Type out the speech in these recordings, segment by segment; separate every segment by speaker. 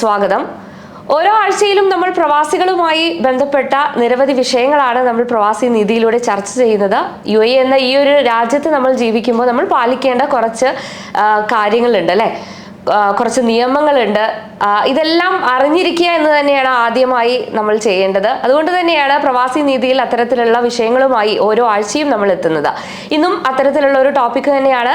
Speaker 1: സ്വാഗതം. ഓരോ ആഴ്ചയിലും നമ്മൾ പ്രവാസികളുമായി ബന്ധപ്പെട്ട നിരവധി വിഷയങ്ങളാണ് നമ്മൾ പ്രവാസി നീതിയിലൂടെ ചർച്ച ചെയ്യുന്നത്. യു എ എന്ന ഈ ഒരു രാജ്യത്ത് നമ്മൾ ജീവിക്കുമ്പോൾ നമ്മൾ പാലിക്കേണ്ട കുറച്ച് കാര്യങ്ങളുണ്ട് അല്ലേ? കുറച്ച് നിയമങ്ങളുണ്ട്. ഇതെല്ലാം അറിഞ്ഞിരിക്കുക എന്ന് തന്നെയാണ് ആദ്യമായി നമ്മൾ ചെയ്യേണ്ടത്. അതുകൊണ്ട് തന്നെയാണ് പ്രവാസി നീതിയിൽ അത്തരത്തിലുള്ള വിഷയങ്ങളുമായി ഓരോ ആഴ്ചയും നമ്മൾ എത്തുന്നത്. ഇന്നും അത്തരത്തിലുള്ള ഒരു ടോപ്പിക് തന്നെയാണ്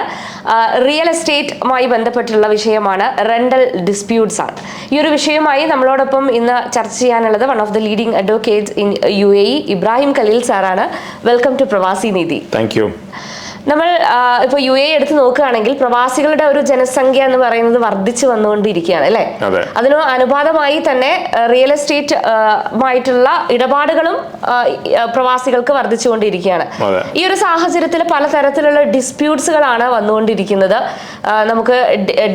Speaker 1: റിയൽ എസ്റ്റേറ്റുമായി ബന്ധപ്പെട്ടുള്ള വിഷയമാണ് റെന്റൽ ഡിസ്പ്യൂട്ട്സ് ആണ്. ഈ ഒരു വിഷയമായി നമ്മളോടൊപ്പം ഇന്ന് ചർച്ച ചെയ്യാനുള്ളത് one of the leading advocates in U A Ibrahim Khalil സാറാണ്. വെൽക്കം ടു പ്രവാസി നീതി.
Speaker 2: താങ്ക് യു
Speaker 1: നമ്മൾ ഇപ്പൊ യു എ എടുത്ത് നോക്കുകയാണെങ്കിൽ പ്രവാസികളുടെ ഒരു ജനസംഖ്യ എന്ന് പറയുന്നത് വർദ്ധിച്ചു വന്നുകൊണ്ടിരിക്കുകയാണ് അല്ലേ?
Speaker 2: അതെ.
Speaker 1: അതിന് അനുപാതമായി തന്നെ റിയൽ എസ്റ്റേറ്റ് ആയിട്ടുള്ള ഇടപാടുകളും പ്രവാസികൾക്ക് വർദ്ധിച്ചുകൊണ്ടിരിക്കുകയാണ്. ഈ ഒരു സാഹചര്യത്തിൽ പലതരത്തിലുള്ള ഡിസ്പ്യൂട്ട്സുകളാണ് വന്നുകൊണ്ടിരിക്കുന്നത്. നമുക്ക്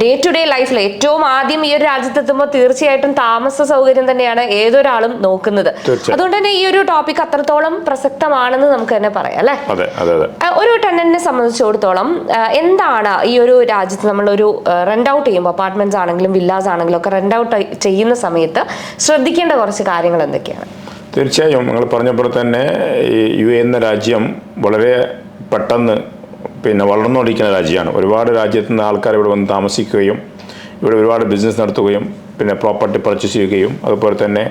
Speaker 1: ഡേ ടു ഡേ ലൈഫിൽ ഏറ്റവും ആദ്യം ഈ ഒരു രാജ്യത്തെത്തുമ്പോൾ തീർച്ചയായിട്ടും താമസ സൗകര്യം തന്നെയാണ് ഏതൊരാളും നോക്കുന്നത്. അതുകൊണ്ട് തന്നെ ഈ ഒരു ടോപ്പിക് അത്രത്തോളം പ്രസക്തമാണെന്ന് നമുക്ക് തന്നെ പറയാം അല്ലേ? ഒരു ടെനന്റിനെ സംബന്ധിച്ചിടത്തോളം എന്താണ് ഈ ഒരു രാജ്യത്ത് നമ്മളൊരു റെന്റ് ഔട്ട് ചെയ്യുമ്പോൾ അപ്പാർട്ട്മെന്റ്സ് ആണെങ്കിലും വില്ലാസ് ആണെങ്കിലും ഒക്കെ റെന്റ് ഔട്ട് ചെയ്യുന്ന സമയത്ത് ശ്രദ്ധിക്കേണ്ട കുറച്ച് കാര്യങ്ങൾ എന്തൊക്കെയാണ്?
Speaker 2: തീർച്ചയായും നിങ്ങൾ പറഞ്ഞ പോലെ തന്നെ യു എ എന്ന രാജ്യം വളരെ പെട്ടെന്ന് പിന്നെ വളർന്നുകൊണ്ടിരിക്കുന്ന രാജ്യമാണ്. ഒരുപാട് രാജ്യത്തു നിന്ന് ആൾക്കാർ ഇവിടെ വന്ന് താമസിക്കുകയും ഇവിടെ ഒരുപാട് ബിസിനസ് നടത്തുകയും പിന്നെ പ്രോപ്പർട്ടി പർച്ചേസ് ചെയ്യുകയും അതുപോലെ തന്നെ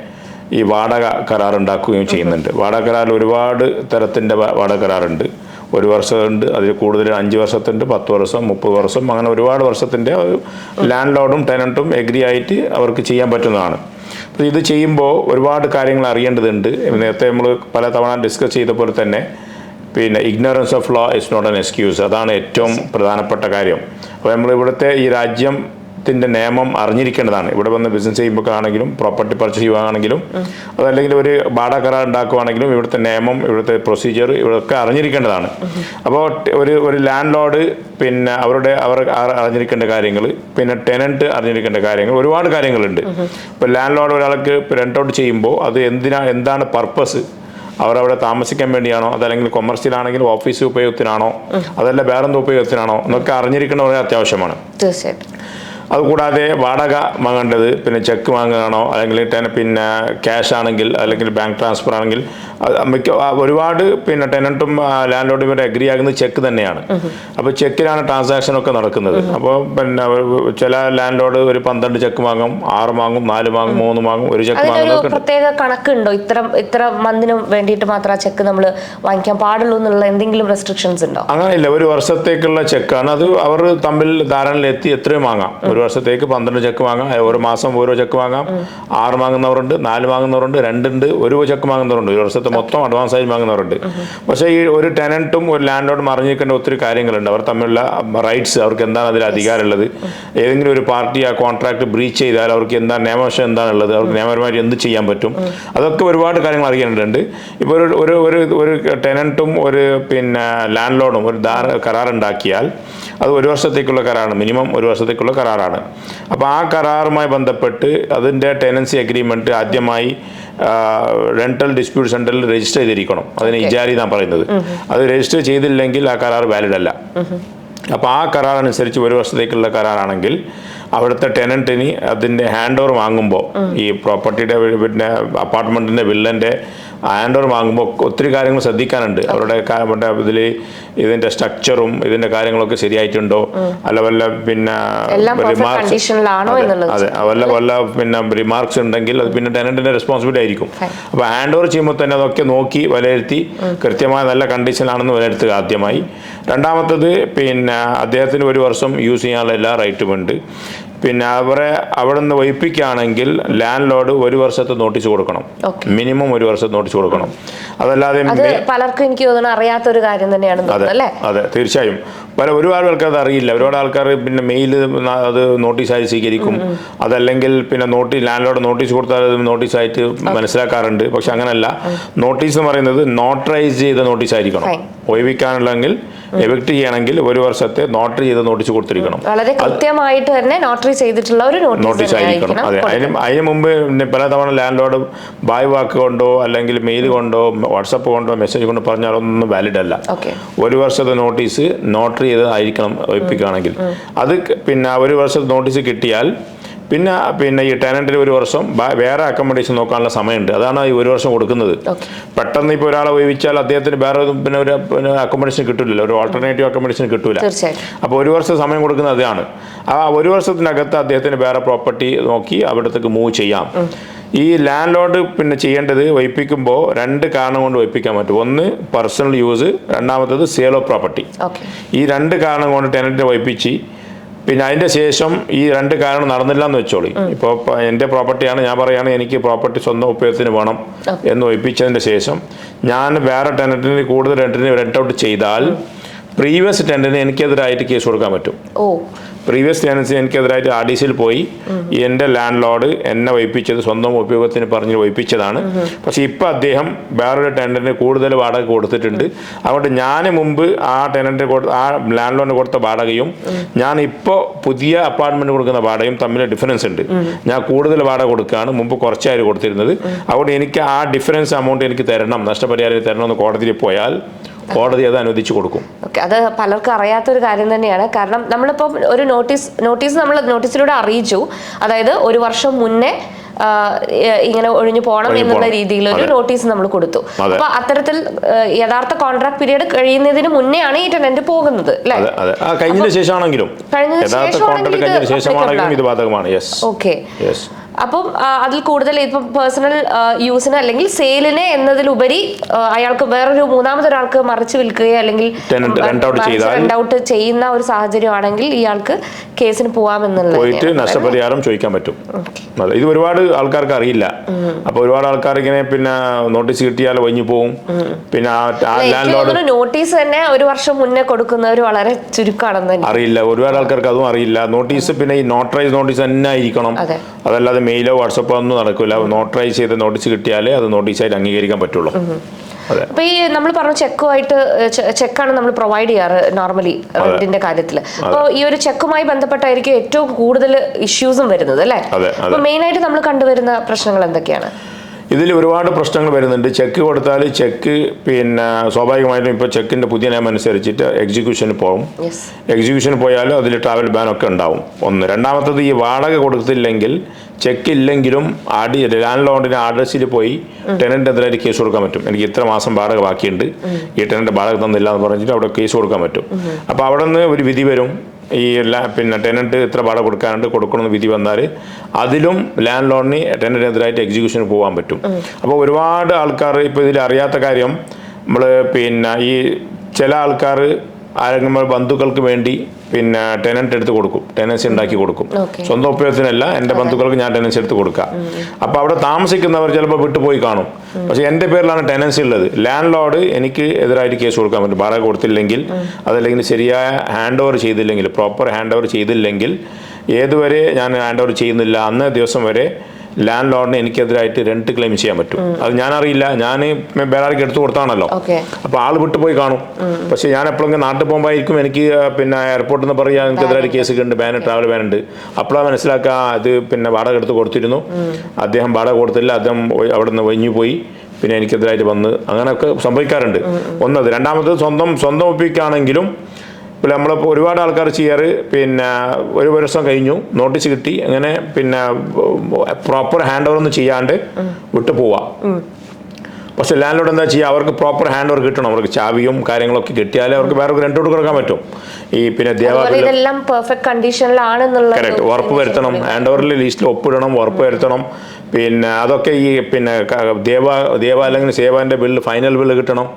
Speaker 2: ഈ വാടക കരാർ ഉണ്ടാക്കുകയും ചെയ്യുന്നുണ്ട്. വാടക കരാറിൽ ഒരുപാട് തരത്തിന്റെ വാടക കരാറുണ്ട്. ഒരു വർഷമുണ്ട് അതിൽ കൂടുതൽ അഞ്ച് വർഷത്തുണ്ട് പത്ത് വർഷം മുപ്പത് വർഷം അങ്ങനെ ഒരുപാട് വർഷത്തിന്റെ ലാൻഡ് ലോഡും ടെനന്റും എഗ്രി ആയിട്ട് അവർക്ക് ചെയ്യാൻ പറ്റുന്നതാണ്. അപ്പോൾ ഇത് ചെയ്യുമ്പോൾ ഒരുപാട് കാര്യങ്ങൾ അറിയേണ്ടതുണ്ട്. നേരത്തെ നമ്മൾ പല തവണ ഡിസ്കസ് ചെയ്ത പോലെ തന്നെ പിന്നെ ignorance of law is not an excuse അതാണ് ഏറ്റവും പ്രധാനപ്പെട്ട കാര്യം. അപ്പോൾ നമ്മൾ ഇവിടുത്തെ ഈ രാജ്യത്തിന്റെ നിയമം അറിഞ്ഞിരിക്കേണ്ടതാണ്. ഇവിടെ വന്ന് ബിസിനസ് ചെയ്യുമ്പോൾ ആണെങ്കിലും പ്രോപ്പർട്ടി പർച്ചേസ് ചെയ്യുകയാണെങ്കിലും അതല്ലെങ്കിൽ ഒരു വാടക കരാർ ഉണ്ടാക്കുവാണെങ്കിലും ഇവിടുത്തെ നിയമം ഇവിടുത്തെ പ്രൊസീജിയർ ഇവിടൊക്കെ അറിഞ്ഞിരിക്കേണ്ടതാണ്. അപ്പോൾ ഒരു ഒരു ലാൻഡ് ലോഡ് പിന്നെ അവരുടെ അവർ അറിഞ്ഞിരിക്കേണ്ട കാര്യങ്ങൾ പിന്നെ ടെനന്റ് അറിഞ്ഞിരിക്കേണ്ട കാര്യങ്ങൾ ഒരുപാട് കാര്യങ്ങളുണ്ട്. ഇപ്പോൾ ലാൻഡ് ലോഡ് ഒരാൾക്ക് റെന്റ് ഔട്ട് ചെയ്യുമ്പോൾ അത് എന്തിനാ എന്താണ് പർപ്പസ് അവർ അവിടെ താമസിക്കാൻ വേണ്ടിയാണോ? അതല്ലെങ്കിൽ കൊമേഴ്സ്യലാണെങ്കിൽ ഓഫീസ് ഉപയോഗത്തിനാണോ? അതല്ല വേറെന്ത് ഉപയോഗത്തിനാണോ? എന്നൊക്കെ അറിഞ്ഞിരിക്കണം വളരെ അത്യാവശ്യമാണ്.
Speaker 1: തീർച്ചയായിട്ടും.
Speaker 2: അതുകൂടാതെ വാടക വാങ്ങേണ്ടത് പിന്നെ ചെക്ക് വാങ്ങുകയാണോ അല്ലെങ്കിൽ ടെനൻ പിന്നെ ക്യാഷ് ആണെങ്കിൽ അല്ലെങ്കിൽ ബാങ്ക് ട്രാൻസ്ഫർ ആണെങ്കിൽ മിക്ക ഒരുപാട് പിന്നെ ടെനന്റും ലാൻഡ് ലോഡും ഇവരെ അഗ്രി ആകുന്നത് ചെക്ക് തന്നെയാണ്. അപ്പോൾ ചെക്കിലാണ് ട്രാൻസാക്ഷൻ ഒക്കെ നടക്കുന്നത്. അപ്പോൾ പിന്നെ ചില ലാൻഡ് ലോഡ് ഒരു പന്ത്രണ്ട് ചെക്ക് വാങ്ങും ആറ് വാങ്ങും നാല് വാങ്ങും മൂന്ന് വാങ്ങും ഒരു ചെക്ക് വാങ്ങും
Speaker 1: പ്രത്യേക കണക്കുണ്ടോ? ഇത്ര ഇത്ര മന്തിന് വേണ്ടിയിട്ട് മാത്രം ആ ചെക്ക് നമ്മൾ വാങ്ങിക്കാൻ പാടുള്ളൂ എന്നുള്ള എന്തെങ്കിലും റെസ്ട്രിക്ഷൻസ് ഉണ്ടോ?
Speaker 2: അങ്ങനെയില്ല. ഒരു വർഷത്തേക്കുള്ള ചെക്കാണ് അത് അവർ തമ്മിൽ ധാരണയിലെത്തി എത്രയും വാങ്ങാം. ഒരു വർഷത്തേക്ക് പന്ത്രണ്ട് ചെക്ക് വാങ്ങാം. ഒരു മാസം ഓരോ ചെക്ക് വാങ്ങാം. ആറ് വാങ്ങുന്നവരുണ്ട് നാല് വാങ്ങുന്നവരുണ്ട് രണ്ടുണ്ട് ഒരു ചെക്ക് വാങ്ങുന്നവരുണ്ട്. ഒരു വർഷത്തെ മൊത്തം അഡ്വാൻസ് ആയി വാങ്ങുന്നവരുണ്ട്. പക്ഷേ ഈ ഒരു ടെനന്റും ഒരു ലാൻഡ് ലോഡും അറിഞ്ഞിരിക്കേണ്ട ഒത്തിരി കാര്യങ്ങളുണ്ട്. അവർ തമ്മിലുള്ള റൈറ്റ്സ് അവർക്ക് എന്താണ് അതിൽ അധികാരമുള്ളത്? ഏതെങ്കിലും ഒരു പാർട്ടി ആ കോൺട്രാക്ട് ബ്രീച്ച് ചെയ്താൽ അവർക്ക് എന്താണ് നിയമവശം എന്താണുള്ളത്? അവർക്ക് നിയമപരമായിട്ട് എന്ത് ചെയ്യാൻ പറ്റും? അതൊക്കെ ഒരുപാട് കാര്യങ്ങൾ അറിയേണ്ടതുണ്ട്. ഇപ്പോൾ ഒരു ഒരു ഒരു ഒരു ടെനന്റും ഒരു പിന്നെ ലാൻഡ് ലോഡും ഒരു കരാറുണ്ടാക്കിയാൽ അത് ഒരു വർഷത്തേക്കുള്ള കരാറാണ്. മിനിമം ഒരു വർഷത്തേക്കുള്ള കരാറാണ്. അപ്പോൾ ആ കരാറുമായി ബന്ധപ്പെട്ട് അതിന്റെ ടെനൻസി അഗ്രിമെന്റ് ആദ്യമായി റെന്റൽ ഡിസ്പ്യൂട്ട് സെന്ററിൽ രജിസ്റ്റർ ചെയ്തിരിക്കണം. അതിന് ഇജാരി എന്നാണ് പറയുന്നത്. അത് രജിസ്റ്റർ ചെയ്തില്ലെങ്കിൽ ആ കരാർ വാലിഡ് അല്ല. അപ്പോൾ ആ കരാർ അനുസരിച്ച് ഒരു വർഷത്തേക്കുള്ള കരാറാണെങ്കിൽ അവിടുത്തെ ടെനന്റിന് അതിന്റെ ഹാൻഡ് ഓവർ വാങ്ങുമ്പോൾ ഈ പ്രോപ്പർട്ടിയുടെ പിന്നെ അപ്പാർട്ട്മെന്റിന്റെ വില്ലന്റെ ഹാൻഡ് ഓവർ വാങ്ങുമ്പോൾ ഒത്തിരി കാര്യങ്ങൾ ശ്രദ്ധിക്കാനുണ്ട്. അവരുടെ മറ്റേ ഇതിൽ ഇതിന്റെ സ്ട്രക്ചറും ഇതിന്റെ കാര്യങ്ങളൊക്കെ ശരിയായിട്ടുണ്ടോ? അല്ല വല്ല പിന്നെ
Speaker 1: റിമാർക്സ്
Speaker 2: അതെ, വല്ല വല്ല പിന്നെ റിമാർക്സ് ഉണ്ടെങ്കിൽ അത് പിന്നെ ടെനന്റിന്റെ റെസ്പോൺസിബിലിറ്റി ആയിരിക്കും.
Speaker 1: അപ്പൊ
Speaker 2: അപ്പോൾ ഹാൻഡ് ഓവർ ചെയ്യുമ്പോൾ തന്നെ അതൊക്കെ നോക്കി വിലയിരുത്തി കൃത്യമായ നല്ല കണ്ടീഷനിലാണെന്ന് വിലയിരുത്തുക ആദ്യമായി. രണ്ടാമത്തത് പിന്നെ അദ്ദേഹത്തിന് ഒരു വർഷം യൂസ് ചെയ്യാനുള്ള എല്ലാ റൈറ്റും ഉണ്ട്. പിന്നെ അവരെ അവിടെ നിന്ന് വഹിപ്പിക്കുകയാണെങ്കിൽ ലാൻഡ് ലോഡ് ഒരു വർഷത്തെ നോട്ടീസ് കൊടുക്കണം. മിനിമം ഒരു വർഷത്തെ നോട്ടീസ് കൊടുക്കണം. അതല്ലാതെ
Speaker 1: അത് പലർക്കും എനിക്ക് തോന്നുന്നു അറിയാത്തൊരു കാര്യം തന്നെയാണ്
Speaker 2: അതെ അതെ തീർച്ചയായും. പല ഒരുപാട് ആൾക്കാർ അത് അറിയില്ല. ഒരുപാട് ആൾക്കാർ പിന്നെ മെയിൽ അത് നോട്ടീസ് ആയി സ്വീകരിക്കും. അതല്ലെങ്കിൽ പിന്നെ നോട്ടീസ് ലാൻഡ് ലോഡ് നോട്ടീസ് കൊടുത്താൽ അത് നോട്ടീസ് ആയിട്ട് മനസ്സിലാക്കാറുണ്ട്. പക്ഷെ അങ്ങനല്ല. നോട്ടീസ് എന്ന് പറയുന്നത് നോട്ടറൈസ് ചെയ്ത നോട്ടീസ് ആയിരിക്കണം. ഒഴിവിക്കാനുള്ളെങ്കിൽ എവിക്ട് ചെയ്യണമെങ്കിൽ ഒരു വർഷത്തെ നോട്ടറി ചെയ്ത് നോട്ടീസ് കൊടുത്തിരിക്കണം.
Speaker 1: വളരെ കൃത്യമായിട്ട് തന്നെ നോട്ടറി ചെയ്തിട്ടുള്ള ഒരു നോട്ടീസ്
Speaker 2: ആയിരിക്കണം. അതെ. അതിന് അതിന് മുമ്പ് പിന്നെ പലതവണ ലാൻഡ് ലോഡ് ബായ് വാക്ക് കൊണ്ടോ അല്ലെങ്കിൽ മെയിൽ കൊണ്ടോ വാട്സപ്പ് കൊണ്ടോ മെസ്സേജ് കൊണ്ടോ പറഞ്ഞാൽ അതൊന്നും വാലിഡ് അല്ല. ഒരു വർഷത്തെ നോട്ടീസ് നോട്ടറി ചെയ്ത് ആയിരിക്കണം ഒപ്പിക്കുകയാണെങ്കിൽ അത് പിന്നെ ഒരു വർഷത്തെ നോട്ടീസ് കിട്ടിയാൽ പിന്നെ പിന്നെ ഈ ടാലന്റിന് ഒരു വർഷം വേറെ അക്കോമഡേഷൻ നോക്കാനുള്ള സമയമുണ്ട്. അതാണ് ഈ ഒരു വർഷം കൊടുക്കുന്നത്. പെട്ടെന്ന് ഇപ്പോൾ ഒരാളെ ഒഴിവിച്ചാൽ അദ്ദേഹത്തിന് വേറെ പിന്നെ ഒരു പിന്നെ അക്കോമഡേഷൻ കിട്ടില്ല ഒരു ഓൾട്ടർനേറ്റീവ് അക്കോമഡേഷൻ
Speaker 1: കിട്ടില്ല
Speaker 2: അപ്പോൾ ഒരു വർഷം സമയം കൊടുക്കുന്നത് അതാണ്. ആ ഒരു വർഷത്തിനകത്ത് അദ്ദേഹത്തിന് വേറെ പ്രോപ്പർട്ടി നോക്കി അവിടത്തേക്ക് മൂവ് ചെയ്യാം. ഈ ലാൻഡ് ലോഡ് പിന്നെ ചെയ്യേണ്ടത് വയ്പ്പിക്കുമ്പോൾ രണ്ട് കാരണം കൊണ്ട് വയ്പ്പിക്കാൻ പറ്റും. ഒന്ന് പേഴ്സണൽ യൂസ് രണ്ടാമത്തത് സെയിൽ ഓഫ് പ്രോപ്പർട്ടി ഈ രണ്ട് കാരണം കൊണ്ട് ടെനന്റിനെ വയ്പ്പിച്ച് പിന്നെ അതിന്റെ ശേഷം ഈ രണ്ട് കാരണം നടന്നില്ല എന്ന് വെച്ചോളി ഇപ്പോൾ എന്റെ പ്രോപ്പർട്ടിയാണ് ഞാൻ പറയുകയാണ് എനിക്ക് പ്രോപ്പർട്ടി സ്വന്തം ഉപയോഗത്തിന് വേണം എന്ന് വയ്പ്പിച്ചതിന്റെ ശേഷം ഞാൻ വേറെ ടെനറ്റിന് കൂടുതൽ ടെന്റിന് റെന്റ് ഔട്ട് ചെയ്താൽ പ്രീവിയസ് ടെന്റിന് എനിക്കെതിരായിട്ട് കേസ് കൊടുക്കാൻ പറ്റും. പ്രീവിയസ് ടെനൻസി എനിക്കെതിരായിട്ട് ആർ ഡി സിയിൽ പോയി. എന്റെ ലാൻഡ് ലോഡ് എന്നെ വയ്പ്പിച്ചത് സ്വന്തം ഉപയോഗത്തിന് പറഞ്ഞ് വയ്പ്പിച്ചതാണ്. പക്ഷേ ഇപ്പം അദ്ദേഹം വേറൊരു ടെനന്റിന് കൂടുതൽ വാടക കൊടുത്തിട്ടുണ്ട്. അതുകൊണ്ട് ഞാൻ മുമ്പ് ആ ടെനന്റ് ആ ലാൻഡ് ലോഡിന് കൊടുത്ത വാടകയും ഞാൻ ഇപ്പോൾ പുതിയ അപ്പാർട്ട്മെന്റ് കൊടുക്കുന്ന വാടകയും തമ്മിൽ ഡിഫറൻസ് ഉണ്ട്. ഞാൻ കൂടുതൽ വാടക കൊടുക്കുകയാണ്. മുമ്പ് കുറച്ചായിരുന്നു കൊടുത്തിരുന്നത്. അതുകൊണ്ട് എനിക്ക് ആ ഡിഫറൻസ് എമൗണ്ട് എനിക്ക് തരണം. നഷ്ടപരിഹാരം തരണമെന്ന് കോടതിയിൽ പോയാൽ കോടതി അത് അനുവദിച്ചു കൊടുക്കും.
Speaker 1: ഓക്കെ അത് പലർക്കും അറിയാത്ത ഒരു കാര്യം തന്നെയാണ്. കാരണം നമ്മളിപ്പോ ഒരു നോട്ടീസ് നോട്ടീസ് നമ്മൾ നോട്ടീസിലൂടെ അറിയിച്ചു. അതായത് ഒരു വർഷം മുന്നേ ഇങ്ങനെ ഒഴിഞ്ഞു പോകണം എന്നുള്ള രീതിയിൽ ഒരു നോട്ടീസ് നമ്മൾ കൊടുത്തു. അപ്പൊ അത്തരത്തിൽ യഥാർത്ഥ കോൺട്രാക്ട് പീരീഡ് കഴിയുന്നതിന് മുന്നെയാണ് ഈ ടെനന്റ് പോകുന്നത്
Speaker 2: കഴിഞ്ഞതിന് ശേഷമാണെങ്കിലും.
Speaker 1: കഴിഞ്ഞതിന്
Speaker 2: യഥാർത്ഥ കോൺട്രാക്ട് കഴിഞ്ഞതിന് ശേഷമാണെങ്കിലും
Speaker 1: applicable
Speaker 2: ഇത് ബാധകമാണ്.
Speaker 1: ഓക്കെ. അപ്പം അതിൽ കൂടുതൽ ഇപ്പം പേഴ്സണൽ യൂസിന് അല്ലെങ്കിൽ സെയിലിന് എന്നതിലുപരി അയാൾക്ക് വേറൊരു മൂന്നാമതൊരാൾക്ക് മറിച്ച് വിൽക്കുകയോ അല്ലെങ്കിൽ റെന്റ് ഔട്ട് ചെയ്യുന്ന ഒരു സാഹചര്യമാണെങ്കിൽ ഇയാൾക്ക് കേസിന് പോവാമെന്നുള്ളത്
Speaker 2: പോയിട്ട് നഷ്ടപരിഹാരം ചോദിക്കാൻ പറ്റും. ഇത് ഒരുപാട് ആൾക്കാർക്ക് അറിയില്ല. അപ്പൊ ഒരുപാട് ആൾക്കാർ ഇങ്ങനെ പിന്നെ നോട്ടീസ് കിട്ടിയാൽ ഒഴിഞ്ഞു പോവും. പിന്നെ
Speaker 1: നോട്ടീസ് തന്നെ ഒരു വർഷം മുന്നേ കൊടുക്കുന്നവർ വളരെ ചുരുക്കമാണെന്ന്
Speaker 2: അറിയില്ല. ഒരുപാട് ആൾക്കാർക്ക് അതും അറിയില്ല. നോട്ടീസ് പിന്നെ ഈ നോട്ടറൈസ് നോട്ടീസ് തന്നെ ആയിരിക്കണം.
Speaker 1: അതെ.
Speaker 2: അതല്ലാതെ മെയിലോ വാട്സപ്പോ ഒന്നും നടക്കില്ല നോട്ടറൈസ് ചെയ്ത് നോട്ടീസ് കിട്ടിയാലേ അത് നോട്ടീസായിട്ട് അംഗീകരിക്കാൻ പറ്റുള്ളൂ.
Speaker 1: അപ്പൊ ഈ നമ്മൾ പറഞ്ഞ ചെക്കുമായിട്ട് ചെക്കാണ് നമ്മൾ പ്രൊവൈഡ് ചെയ്യാറ് നോർമലി റെന്റിന്റെ കാര്യത്തിൽ അപ്പോൾ ഈ ഒരു ചെക്കുമായി ബന്ധപ്പെട്ടായിരിക്കും ഏറ്റവും കൂടുതൽ ഇഷ്യൂസും വരുന്നത് അല്ലേ. അപ്പൊ മെയിൻ ആയിട്ട് നമ്മൾ കണ്ടുവരുന്ന പ്രശ്നങ്ങൾ എന്തൊക്കെയാണ്?
Speaker 2: ഇതിൽ ഒരുപാട് പ്രശ്നങ്ങൾ വരുന്നുണ്ട്. ചെക്ക് കൊടുത്താൽ ചെക്ക് പിന്നെ സ്വാഭാവികമായിട്ടും ഇപ്പോൾ ചെക്കിന്റെ പുതിയ നിയമം അനുസരിച്ചിട്ട് എക്സിക്യൂഷന് പോകും എക്സിക്യൂഷന് പോയാലും അതിൽ ട്രാവൽ ബാൻ ഒക്കെ ഉണ്ടാവും. ഒന്ന്. രണ്ടാമത്തത് ഈ വാടക കൊടുത്തില്ലെങ്കിൽ ചെക്ക് ഇല്ലെങ്കിലും ആടി ലാൻഡ് ലോണിന്റെ ആഡ്രസ്സിൽ പോയി ടെനന്റിനെതിരായിട്ട് കേസ് കൊടുക്കാൻ പറ്റും. എനിക്ക് ഇത്ര മാസം വാടക ബാക്കിയുണ്ട്. ഈ ടെനന്റ് വാടക തന്നില്ല എന്ന് പറഞ്ഞിട്ട് അവിടെ കേസ് കൊടുക്കാൻ പറ്റും. അപ്പോൾ അവിടെ നിന്ന് ഒരു വിധി വരും. ഈ ലാ പിന്നെ ടെനന്റ് ഇത്ര വാടക കൊടുക്കാനുണ്ട് കൊടുക്കണമെന്ന് വിധി വന്നാൽ അതിലും ലാൻഡ് ലോണിന് ടെനന്റിനെതിരായിട്ട് എക്സിക്യൂഷന് പോകാൻ പറ്റും. അപ്പോൾ ഒരുപാട് ആൾക്കാർ ഇപ്പോൾ ഇതിൽ അറിയാത്ത കാര്യം നമ്മൾ പിന്നെ ഈ ചില ആൾക്കാർ ആരെങ്കിലും ബന്ധുക്കൾക്ക് വേണ്ടി പിന്നെ ടെനന്റ് എടുത്ത് കൊടുക്കും. ടെനൻസി ഉണ്ടാക്കി കൊടുക്കും. സ്വന്തം ഉപയോഗത്തിനല്ല എന്റെ ബന്ധുക്കൾക്ക് ഞാൻ ടെനൻസി എടുത്ത് കൊടുക്കുക. അപ്പോൾ അവിടെ താമസിക്കുന്നവർ ചിലപ്പോൾ വിട്ടുപോയി കാണും. പക്ഷേ എന്റെ പേരിലാണ് ടെനൻസി ഉള്ളത്. ലാൻഡ് ലോഡ് എനിക്ക് എതിരായിട്ട് കേസ് കൊടുക്കാൻ പറ്റും. വാടക കൊടുത്തില്ലെങ്കിൽ അതല്ലെങ്കിൽ ശരിയായ ഹാൻഡ് ഓവർ ചെയ്തില്ലെങ്കിൽ പ്രോപ്പർ ഹാൻഡ് ഓവർ ചെയ്തില്ലെങ്കിൽ ഏതുവരെ ഞാൻ ഹാൻഡ് ഓവർ ചെയ്യുന്നില്ല അന്നേ ദിവസം വരെ ലാൻഡ് ലോഡിന് എനിക്കെതിരായിട്ട് റെന്റ് ക്ലെയിം ചെയ്യാൻ പറ്റും. അത് ഞാൻ അറിയില്ല ഞാൻ ബേറാർക്ക് എടുത്തു കൊടുത്താണല്ലോ. അപ്പൊ ആൾ വിട്ടുപോയി കാണും. പക്ഷെ ഞാൻ എപ്പോഴെങ്കിലും നാട്ടിൽ പോകുമ്പോഴായിരിക്കും എനിക്ക് പിന്നെ എയർപോർട്ടിൽ നിന്ന് പറയാ എനിക്കെതിരായിട്ട് കേസ് ഉണ്ട്. ബാൻ ട്രാവൽ ബാൻ ഉണ്ട് അപ്പോഴാണ് മനസ്സിലാക്കുക അത് പിന്നെ വാടക എടുത്ത് കൊടുത്തിരുന്നു. അദ്ദേഹം വാടക കൊടുത്തില്ല. അദ്ദേഹം അവിടെ നിന്ന് ഒഴിഞ്ഞു പോയി. പിന്നെ എനിക്കെതിരായിട്ട് വന്ന് അങ്ങനെയൊക്കെ സംഭവിക്കാറുണ്ട്. ഒന്നത്. രണ്ടാമത് സ്വന്തം സ്വന്തം ഒപ്പിക്കാണെങ്കിലും ഇപ്പോൾ നമ്മൾ ഒരുപാട് ആൾക്കാർ ചെയ്യാറ് പിന്നെ ഒരു വർഷം കഴിഞ്ഞു നോട്ടീസ് കിട്ടി അങ്ങനെ പിന്നെ പ്രോപ്പർ ഹാൻഡ് ഓവർ ഒന്നും ചെയ്യാണ്ട് വിട്ടു പോവാം. പക്ഷെ ലാൻഡ് ലോഡ് എന്താ ചെയ്യുക അവർക്ക് പ്രോപ്പർ ഹാൻഡ് ഓവർ കിട്ടണം അവർക്ക് ചാവിയും കാര്യങ്ങളൊക്കെ കിട്ടിയാലേ അവർക്ക് വേറെ റെന്റ് കൊടുക്കാൻ പറ്റും. ഈ പിന്നെ
Speaker 1: ദേവാലയം
Speaker 2: കറക്റ്റ് ഉറപ്പ് വരുത്തണം ഹാൻഡ് ഓവറിൽ ലിസ്റ്റിൽ ഒപ്പിടണം ഉറപ്പ് വരുത്തണം. പിന്നെ അതൊക്കെ ഈ പിന്നെ ദേവ ദേവ അല്ലെങ്കിൽ സേവാന്റെ ബില്ല് ഫൈനൽ ബില്ല് കിട്ടണം.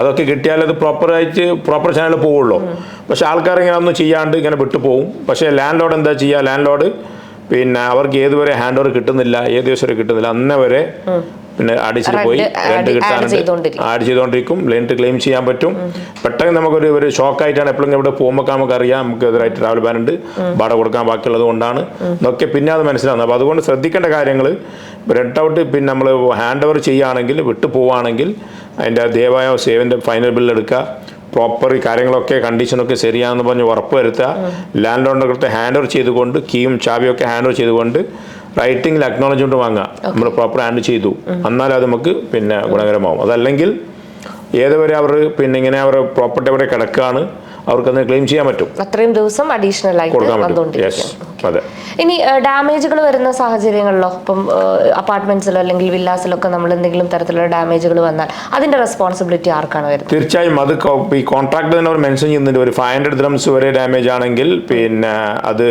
Speaker 2: അതൊക്കെ കിട്ടിയാൽ അത് പ്രോപ്പറായിട്ട് പ്രോപ്പർ ചാനലിൽ പോവുള്ളൂ. പക്ഷെ ആൾക്കാർ ഇങ്ങനെ ഒന്നും ചെയ്യാണ്ട് ഇങ്ങനെ വിട്ടു പോകും പക്ഷേ ലാൻഡ് ലോഡ് എന്താ ചെയ്യുക ലാൻഡ് ലോഡ് പിന്നെ അവർക്ക് ഏതുവരെ ഹാൻഡ് ഓവർ കിട്ടുന്നില്ല ഏത് ദിവസം വരെ കിട്ടുന്നില്ല അന്നേ വരെ പിന്നെ അടിച്ചിട്ട് പോയി റെന്റ് കിട്ടാനുണ്ട്. ആഡ് ചെയ്തുകൊണ്ടിരിക്കും ലെന്റ് ക്ലെയിം ചെയ്യാൻ പറ്റും. പെട്ടെന്ന് നമുക്കൊരു ഒരു ഷോക്കായിട്ടാണ് എപ്പോഴും ഇവിടെ പോകുമ്പോൾ നമുക്ക് അറിയാം നമുക്ക് എതിരായിട്ട് ട്രാവൽ ബാൻ ഉണ്ട് വാടക കൊടുക്കാൻ ബാക്കിയുള്ളത് കൊണ്ടാണ്. എന്നൊക്കെ പിന്നെ അത് മനസ്സിലാവുന്നത് അപ്പോൾ അതുകൊണ്ട് ശ്രദ്ധിക്കേണ്ട കാര്യങ്ങൾ റെഡ് ഔട്ട് പിന്നെ നമ്മൾ ഹാൻഡ് ഓവർ ചെയ്യുകയാണെങ്കിൽ വിട്ടു പോവുകയാണെങ്കിൽ അതിന്റെ ദേവായോ സേവിന്റെ ഫൈനൽ ബില്ല് എടുക്കുക. പ്രോപ്പർ കാര്യങ്ങളൊക്കെ കണ്ടീഷനൊക്കെ ശരിയാണെന്ന് പറഞ്ഞ് ഉറപ്പ് വരുത്തുക ലാൻഡ് കൃത്യം ഹാൻഡ് ഓവർ ചെയ്തുകൊണ്ട് കീയും ചാവിയൊക്കെ ഹാൻഡ് ഓവർ ചെയ്തുകൊണ്ട് റൈറ്റിംഗിൽ അക്നോളജ്മെന്റ് വാങ്ങുക. നമ്മൾ പ്രോപ്പർ ഹാൻഡ് ചെയ്തു. എന്നാൽ അത് നമുക്ക് പിന്നെ ഗുണകരമാവും. അതല്ലെങ്കിൽ ഏതുവരെ അവർ പിന്നെ ഇങ്ങനെ അവർ പ്രോപ്പർട്ടി അവിടെ കിടക്കുകയാണ് അവർക്കതിന് ക്ലെയിം ചെയ്യാൻ പറ്റും.
Speaker 1: അത്രയും ദിവസം അഡീഷണൽ ആയിട്ട് വന്നുകൊണ്ടിരിക്കും
Speaker 2: അതെ.
Speaker 1: ഇനി ഡാമേജുകൾ വരുന്ന സാഹചര്യങ്ങളിലോ ഇപ്പം അപ്പാർട്ട്മെന്റ്സിലോ അല്ലെങ്കിൽ വില്ലാസിലൊക്കെ നമ്മൾ എന്തെങ്കിലും തരത്തിലുള്ള ഡാമേജുകൾ വന്നാൽ അതിന്റെ റെസ്പോൺസിബിലിറ്റി ആർക്കാണ് വരുന്നത്?
Speaker 2: തീർച്ചയായും അത് ഈ കോൺട്രാക്ട് തന്നെ അവർ മെൻഷൻ ചെയ്യുന്നുണ്ട്. ഒരു ഫൈവ് ഹൺഡ്രഡ് ദ്രംസ് വരെ ഡാമേജ് ആണെങ്കിൽ പിന്നെ അത്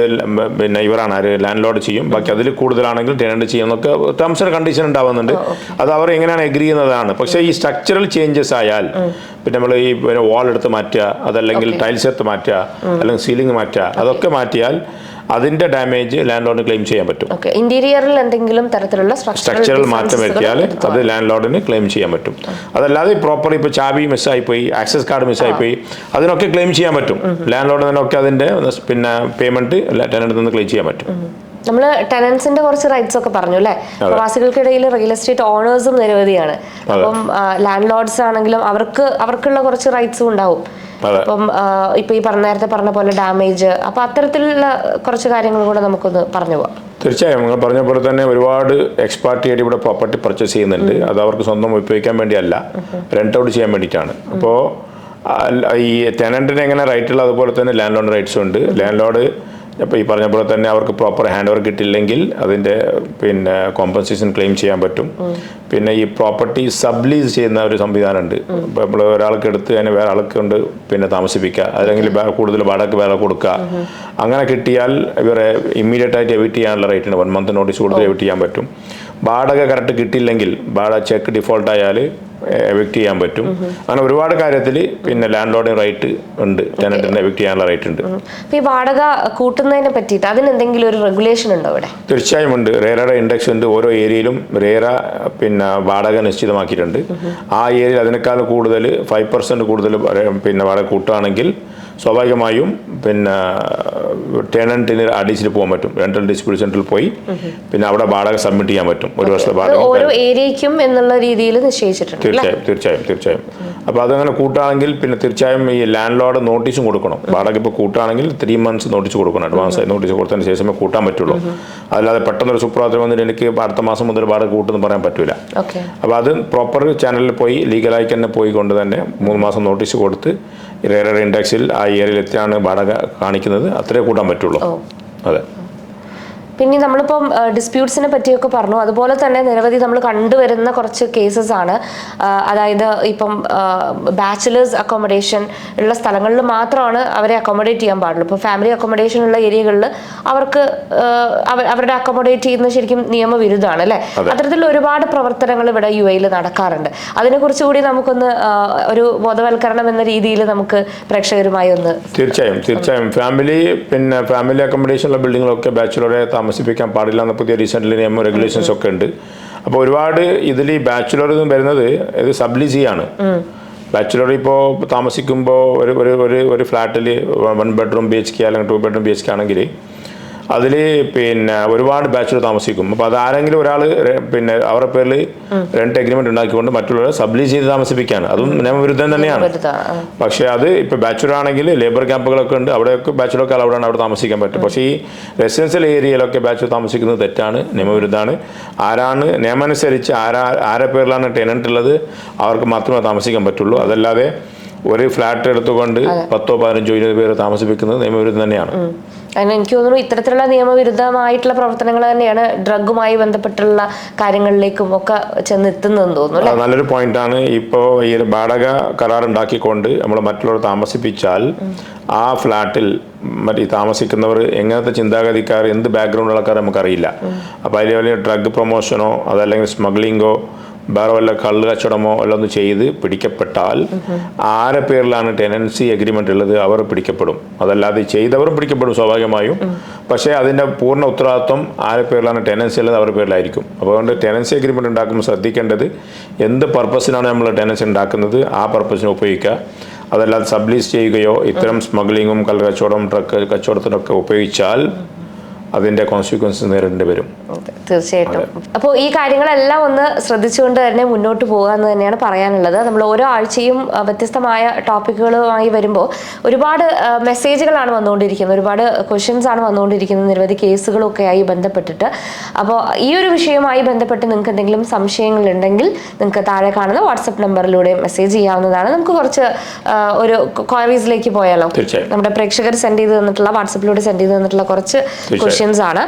Speaker 2: പിന്നെ ഇവരാണ് ആര് ലാൻഡ് ലോഡ് ചെയ്യും. ബാക്കി അതിൽ കൂടുതലാണെങ്കിൽ ടെനന്റ് ചെയ്യുന്നൊക്കെ ടേംസ് ആൻഡ് കണ്ടീഷൻ ഉണ്ടാവുന്നുണ്ട്. അത് അവർ എങ്ങനെയാണ് എഗ്രി ചെയ്യുന്നതാണ്. പക്ഷേ ഈ സ്ട്രക്ചറൽ ചേഞ്ചസ് ആയാൽ പിന്നെ നമ്മൾ ഈ പിന്നെ വാൾ എടുത്ത് മാറ്റുക അതല്ലെങ്കിൽ ടൈൽസ് എടുത്ത് മാറ്റുക അല്ലെങ്കിൽ സീലിംഗ് മാറ്റുക അതൊക്കെ മാറ്റിയാൽ അതിന്റെ ഡാമേജ് ലാൻഡ് ലോഡിന് ക്ലെയിം ചെയ്യാൻ പറ്റും.
Speaker 1: ഇന്റീരിയറിൽ എന്തെങ്കിലും തരത്തിലുള്ള
Speaker 2: സ്ട്രക്ചറൽ മാറ്റം വരുത്തിയാൽ അത് ലാൻഡ് ലോഡിന് ക്ലെയിം ചെയ്യാൻ പറ്റും. അതല്ലാതെ പ്രോപ്പർ ഇപ്പോൾ ചാബി മിസ്സായി പോയി ആക്സസ് കാർഡ് മിസ്സായി പോയി അതിനൊക്കെ ക്ലെയിം ചെയ്യാൻ പറ്റും. ലാൻഡ് ലോഡിനൊക്കെ അതിന്റെ പിന്നെ പേയ്മെന്റ് ടെനന്റ് നിന്ന് ക്ലെയിം ചെയ്യാൻ പറ്റും.
Speaker 1: നമ്മൾ ടെനൻസിന്റെ കുറച്ച് റൈറ്റ്സ് ഒക്കെ പറഞ്ഞു അല്ലേ? പ്രവാസികൾക്കിടയിൽ റിയൽ എസ്റ്റേറ്റ് ഓണേഴ്സും നിരവധിയാണ്. അപ്പം ലാൻഡ് ലോഡ്സ് ആണെങ്കിലും അവർക്ക് അവർക്കുള്ള കുറച്ച് റൈറ്റ്സും ഉണ്ടാവും. അപ്പം ഇപ്പൊ ഈ പറഞ്ഞ നേരത്തെ പറഞ്ഞ പോലെ ഡാമേജ് അപ്പൊ അത്തരത്തിലുള്ള കുറച്ച് കാര്യങ്ങൾ കൂടെ നമുക്കൊന്ന് പറഞ്ഞു പോവാം.
Speaker 2: തീർച്ചയായും. നമ്മൾ പറഞ്ഞ പോലെ തന്നെ ഒരുപാട് എക്സ്പാർട്ടിയായിട്ട് ഇവിടെ പ്രോപ്പർട്ടി പർച്ചേസ് ചെയ്യുന്നുണ്ട്. അത് അവർക്ക് സ്വന്തം ഉപയോഗിക്കാൻ വേണ്ടിയല്ല. റെന്റ് ഔട്ട് ചെയ്യാൻ വേണ്ടിയിട്ടാണ്. അപ്പോൾ ഈ ടെനന്റിന് എങ്ങനെ റൈറ്റ് ഉള്ള അതുപോലെ തന്നെ ലാൻഡ് ലോഡ് റൈറ്റ്സും ഉണ്ട്. ലാൻഡ് ലോഡ് അപ്പോൾ ഈ പറഞ്ഞ പോലെ തന്നെ അവർക്ക് പ്രോപ്പർ ഹാൻഡ് ഓവർ കിട്ടില്ലെങ്കിൽ അതിന്റെ പിന്നെ കോമ്പൻസേഷൻ ക്ലെയിം ചെയ്യാൻ പറ്റും. പിന്നെ ഈ പ്രോപ്പർട്ടി സബ്ലീസ് ചെയ്യുന്ന ഒരു സംവിധാനമുണ്ട്. ഇപ്പോൾ നമ്മൾ ഒരാൾക്ക് എടുത്ത് അതിനെ വേറെ ആൾക്ക് കൊണ്ട് പിന്നെ താമസിപ്പിക്കുക. അല്ലെങ്കിൽ കൂടുതൽ വാടക വേറെ കൊടുക്കുക. അങ്ങനെ കിട്ടിയാൽ ഇവരെ ഇമ്മീഡിയറ്റ് ആയിട്ട് എവിറ്റ് ചെയ്യാനുള്ള റേറ്റ് ഉണ്ട്. വൺ മന്ത് നോട്ടീസ് കൊടുത്ത് എവിറ്റ് ചെയ്യാൻ പറ്റും. വാടക കറക്റ്റ് കിട്ടിയില്ലെങ്കിൽ വാടക ചെക്ക് ഡിഫോൾട്ട് ആയാൽ എവിക്റ്റ് ചെയ്യാൻ പറ്റും. അങ്ങനെ ഒരുപാട് കാര്യത്തിൽ പിന്നെ ലാൻഡ് ലോഡിന് റൈറ്റ് ഉണ്ട് ടെനന്റിന് എവിക്റ്റ് ചെയ്യാനുള്ള റൈറ്റ് ഉണ്ട്.
Speaker 1: ഈ വാടക കൂട്ടുന്നതിനെ പറ്റിയിട്ട് അതിന് എന്തെങ്കിലും ഒരു റെഗുലേഷൻ ഉണ്ടോ ഇവിടെ
Speaker 2: തീർച്ചയായും ഉണ്ട്. റേറയുടെ ഇൻഡെക്സ് ഉണ്ട്. ഓരോ ഏരിയയിലും റേറ പിന്നെ വാടക നിശ്ചിതമാക്കിയിട്ടുണ്ട്. ആ ഏരിയയിൽ അതിനേക്കാൾ കൂടുതൽ ഫൈവ് പെർസെന്റ് കൂടുതൽ പിന്നെ വാടക കൂട്ടുകയാണെങ്കിൽ സ്വാഭാവികമായും പിന്നെ ടെനന്റിന് അഡീഷൽ പോകാൻ പറ്റും. റെന്റൽ ഡിസ്പ്യൂട്ട് സെന്ററിൽ പോയി പിന്നെ അവിടെ വാടക സബ്മിറ്റ് ചെയ്യാൻ പറ്റും. ഒരു വർഷത്തെ വാടക
Speaker 1: ഓരോ ഏരിയയ്ക്കും എന്നുള്ള രീതിയിൽ നിശ്ചയിച്ചിട്ടുണ്ട്
Speaker 2: തീർച്ചയായും തീർച്ചയായും തീർച്ചയായും. അപ്പോൾ അതങ്ങനെ കൂട്ടാണെങ്കിൽ പിന്നെ തീർച്ചയായും ഈ ലാൻഡ് ലോഡ് നോട്ടീസും കൊടുക്കണം. വാടക ഇപ്പോൾ കൂട്ടാണെങ്കിൽ ത്രീ മന്ത്സ് നോട്ടീസ് കൊടുക്കണം. അഡ്വാൻസ് ആയി നോട്ടീസ് കൊടുത്തതിന് ശേഷമേ കൂട്ടാൻ പറ്റുള്ളൂ. അല്ലാതെ പെട്ടെന്ന് ഒരു സുപ്രഭാതം വന്നിട്ട് എനിക്ക് അടുത്ത മാസം മുതൽ വാടക കൂട്ടുമെന്ന് പറയാൻ പറ്റില്ല
Speaker 1: ഓക്കെ.
Speaker 2: അപ്പോൾ അത് പ്രോപ്പർ ചാനലിൽ പോയി ലീഗലായി തന്നെ പോയി കൊണ്ട് തന്നെ മൂന്ന് മാസം നോട്ടീസ് കൊടുത്ത് റേറർ ഇൻഡെക്സിൽ ആ ഇയറിൽ എത്രയാണ് വാടക കാണിക്കുന്നത്. അത്രേ കൂട്ടാൻ പറ്റുള്ളൂ. അതെ.
Speaker 1: പിന്നെ നമ്മളിപ്പം ഡിസ്പ്യൂട്ട്സിനെ പറ്റിയൊക്കെ പറഞ്ഞു. അതുപോലെ തന്നെ നിരവധി നമ്മൾ കണ്ടുവരുന്ന കുറച്ച് കേസസ് ആണ്. അതായത് ഇപ്പം ബാച്ചിലേഴ്സ് അക്കോമഡേഷൻ ഉള്ള സ്ഥലങ്ങളിൽ മാത്രമാണ് അവരെ അക്കോമഡേറ്റ് ചെയ്യാൻ പാടുള്ളൂ. ഇപ്പോൾ ഫാമിലി അക്കോമഡേഷൻ ഉള്ള ഏരിയകളിൽ അവർക്ക് അവരുടെ അക്കോമഡേറ്റ് ചെയ്യുന്നത് ശരിക്കും നിയമവിരുദ്ധമാണ് അല്ലേ? അത്തരത്തിലുള്ള ഒരുപാട് പ്രവർത്തനങ്ങൾ ഇവിടെ യു എയിൽ നടക്കാറുണ്ട്. അതിനെക്കുറിച്ച് കൂടി നമുക്കൊന്ന് ഒരു ബോധവൽക്കരണം എന്ന രീതിയിൽ നമുക്ക് പ്രേക്ഷകരുമായി ഒന്ന്
Speaker 2: തീർച്ചയായും തീർച്ചയായും. ഫാമിലി പിന്നെ ഫാമിലി അക്കോമഡേഷൻ ഉള്ള ബിൽഡിങ്ങിലൊക്കെ ബാച്ചുലറെ താമസിപ്പിക്കാൻ പാടില്ല എന്ന പുതിയ റീസെന്റ്ലി നിയമം റെഗുലേഷൻസ് ഒക്കെ ഉണ്ട്. അപ്പോൾ ഒരുപാട് ഇതിൽ ഈ ബാച്ചുലർ വരുന്നത് ഇത് സബ്ലിസിയാണ് ബാച്ചുലർ ഇപ്പോൾ താമസിക്കുമ്പോൾ ഒരു ഒരു ഒരു ഒരു ഫ്ലാറ്റിൽ one bedroom B H K അല്ലെങ്കിൽ two bedroom B H K ആണെങ്കിൽ അതിൽ പിന്നെ ഒരുപാട് ബാച്ചുലർ താമസിക്കും. അപ്പോൾ അതാരെങ്കിലും ഒരാൾ പിന്നെ അവരുടെ പേരിൽ രണ്ട് അഗ്രിമെന്റ് ഉണ്ടാക്കിക്കൊണ്ട് മറ്റുള്ളവരെ സബ്ലീസ് ചെയ്ത് താമസിപ്പിക്കുകയാണ് അതും നിയമവിരുദ്ധം തന്നെയാണ്. പക്ഷെ അത് ഇപ്പോൾ ബാച്ചുലർ ആണെങ്കിൽ ലേബർ ക്യാമ്പുകളൊക്കെ ഉണ്ട്. അവിടെയൊക്കെ ബാച്ചുലർക്ക് അലൗഡാണ് അവിടെ താമസിക്കാൻ പറ്റും പക്ഷേ ഈ റെസിഡൻഷ്യൽ ഏരിയയിലൊക്കെ ബാച്ചുലർ താമസിക്കുന്നത് തെറ്റാണ് നിയമവിരുദ്ധമാണ്. ആരാണ് നിയമമനുസരിച്ച് ആരാ ആരെ പേരിലാണ് ടെനന്റ് ഉള്ളത് അവർക്ക് മാത്രമേ താമസിക്കാൻ പറ്റുള്ളൂ. അതല്ലാതെ ഒരു ഫ്ലാറ്റ് എടുത്തുകൊണ്ട് പത്തോ പതിനഞ്ചോ ഇരുപത് പേര് താമസിപ്പിക്കുന്നത് നിയമവിരുദ്ധം തന്നെയാണ്.
Speaker 1: അതിന് എനിക്ക് തോന്നുന്നു ഇത്തരത്തിലുള്ള നിയമവിരുദ്ധമായിട്ടുള്ള പ്രവർത്തനങ്ങൾ തന്നെയാണ് ഡ്രഗുമായി ബന്ധപ്പെട്ടുള്ള കാര്യങ്ങളിലേക്കും ഒക്കെ ചെന്ന് എത്തുന്നതെന്ന് തോന്നുന്നു നല്ലൊരു
Speaker 2: പോയിന്റ് നല്ലൊരു പോയിന്റാണ്. ഇപ്പോൾ ഈ ഒരു വാടക കരാർ ഉണ്ടാക്കിക്കൊണ്ട് നമ്മൾ മറ്റുള്ളവർ താമസിപ്പിച്ചാൽ ആ ഫ്ലാറ്റിൽ മറ്റേ താമസിക്കുന്നവർ എങ്ങനത്തെ ചിന്താഗതിക്കാർ എന്ത് ബാക്ക്ഗ്രൗണ്ടുള്ള ആൾക്കാർ നമുക്കറിയില്ല. അപ്പോൾ അതിൽ വലിയ ഡ്രഗ് പ്രൊമോഷനോ അതല്ലെങ്കിൽ സ്മഗ്ലിങ്ങോ വേറെ വല്ല കള്ള് കച്ചവടമോ ഒന്ന് ചെയ്ത് പിടിക്കപ്പെട്ടാൽ ആരെ പേരിലാണ് ടെനൻസി അഗ്രിമെന്റ് ഉള്ളത്? അവർ പിടിക്കപ്പെടും. അതല്ലാതെ ചെയ്തവരും പിടിക്കപ്പെടും സ്വാഭാവികമായും. പക്ഷേ അതിന്റെ പൂർണ ഉത്തരവാദിത്വം ആരെ പേരിലാണ് ടെനൻസി ഉള്ളത്? അവരുടെ പേരിലായിരിക്കും. അപ്പോൾ അതുകൊണ്ട് ടെനൻസി അഗ്രിമെന്റ് ഉണ്ടാക്കുമ്പോൾ ശ്രദ്ധിക്കേണ്ടത് എന്ത് പർപ്പസിനാണ് നമ്മൾ ടെനൻസി ഉണ്ടാക്കുന്നത്? ആ പർപ്പസിന് ഉപയോഗിക്കുക. അതല്ലാതെ സബ്ലീസ് ചെയ്യുകയോ ഇത്തരം സ്മഗ്ലിങ്ങും കള്ള് കച്ചവടം ട്രക്ക് കച്ചവടത്തിനൊക്കെ ഉപയോഗിച്ചാൽ അതിന്റെ കോൺസിക്വൻസ് നേരിടേണ്ടി വരും.
Speaker 1: തീർച്ചയായിട്ടും. അപ്പോൾ ഈ കാര്യങ്ങളെല്ലാം ഒന്ന് ശ്രദ്ധിച്ചുകൊണ്ട് തന്നെ മുന്നോട്ട് പോകുക എന്ന് തന്നെയാണ് പറയാനുള്ളത്. നമ്മൾ ഓരോ ആഴ്ചയും വ്യത്യസ്തമായ ടോപ്പിക്കുകളുമായി വരുമ്പോൾ ഒരുപാട് മെസ്സേജുകളാണ് വന്നുകൊണ്ടിരിക്കുന്നത്. ഒരുപാട് ക്വസ്റ്റ്യൻസ് ആണ് വന്നുകൊണ്ടിരിക്കുന്നത്. നിരവധി കേസുകളൊക്കെ ആയി ബന്ധപ്പെട്ടിട്ട്. അപ്പോൾ ഈ ഒരു വിഷയവുമായി ബന്ധപ്പെട്ട് നിങ്ങൾക്ക് എന്തെങ്കിലും സംശയങ്ങളുണ്ടെങ്കിൽ നിങ്ങൾക്ക് താഴെ കാണുന്ന വാട്സപ്പ് നമ്പറിലൂടെ മെസ്സേജ് ചെയ്യാവുന്നതാണ്. നമുക്ക് കുറച്ച് ഒരു ക്വയറീസിലേക്ക് പോയാലോ? നമ്മുടെ പ്രേക്ഷകർ സെൻഡ് ചെയ്ത് തന്നിട്ടുള്ള വാട്സപ്പിലൂടെ സെൻഡ് ചെയ്ത് തന്നിട്ടുള്ള കുറച്ച് ക്വസ്റ്റ്യൻസ് ആണ്.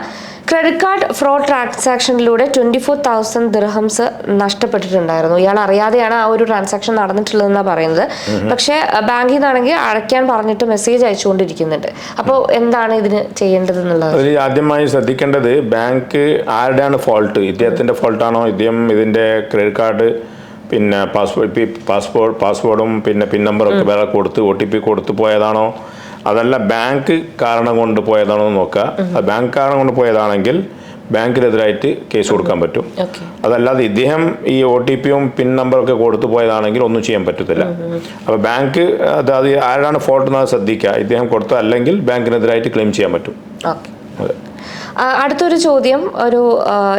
Speaker 1: ക്രെഡിറ്റ് കാർഡ് ഫ്രോഡ് ട്രാൻസാക്ഷനിലൂടെ ട്വന്റി ഫോർ തൗസൻഡ് ദിർഹംസ് നഷ്ടപ്പെട്ടിട്ടുണ്ടായിരുന്നു. ഇയാൾ അറിയാതെയാണ് ആ ഒരു ട്രാൻസാക്ഷൻ നടന്നിട്ടുള്ളതെന്നാണ് പറയുന്നത്. പക്ഷേ ബാങ്കിൽ നിന്നാണെങ്കിൽ അടയ്ക്കാൻ പറഞ്ഞിട്ട് മെസ്സേജ് അയച്ചുകൊണ്ടിരിക്കുന്നുണ്ട്. അപ്പോൾ എന്താണ് ഇതിന് ചെയ്യേണ്ടത് എന്നുള്ളത്
Speaker 2: അതിൽ ആദ്യമായി ശ്രദ്ധിക്കേണ്ടത് ബാങ്ക് ആരുടെയാണ് ഫോൾട്ട് ഇദ്ദേഹത്തിന്റെ ഫോൾട്ടാണോ ഇദ്ദേഹം ഇതിന്റെ ക്രെഡിറ്റ് കാർഡ് പിന്നെ പാസ്പോർട്ട് പാസ്പോർട്ട് പാസ്വേഡും പിന്നെ പിൻ നമ്പറും ഒക്കെ വേറെ കൊടുത്ത് ഒ ടി പി കൊടുത്തു പോയതാണോ? അതല്ല ബാങ്ക് കാരണം കൊണ്ട് പോയതാണോ എന്ന് നോക്കുക. അത് ബാങ്ക് കാരണം കൊണ്ട് പോയതാണെങ്കിൽ ബാങ്കിനെതിരായിട്ട് കേസ് കൊടുക്കാൻ പറ്റും. അതല്ലാതെ ഇദ്ദേഹം ഈ ഒ ടി പിയും പിൻ നമ്പറൊക്കെ കൊടുത്തു പോയതാണെങ്കിൽ ഒന്നും ചെയ്യാൻ പറ്റത്തില്ല. അപ്പോൾ ബാങ്ക് അതായത് ആരാണ് ഫോൾട്ട് എന്ന് ശ്രദ്ധിക്കുക. ഇദ്ദേഹം കൊടുത്തതല്ലെങ്കിൽ ബാങ്കിനെതിരായിട്ട് ക്ലെയിം ചെയ്യാൻ പറ്റും. അതെ.
Speaker 1: അടുത്തൊരു ചോദ്യം ഒരു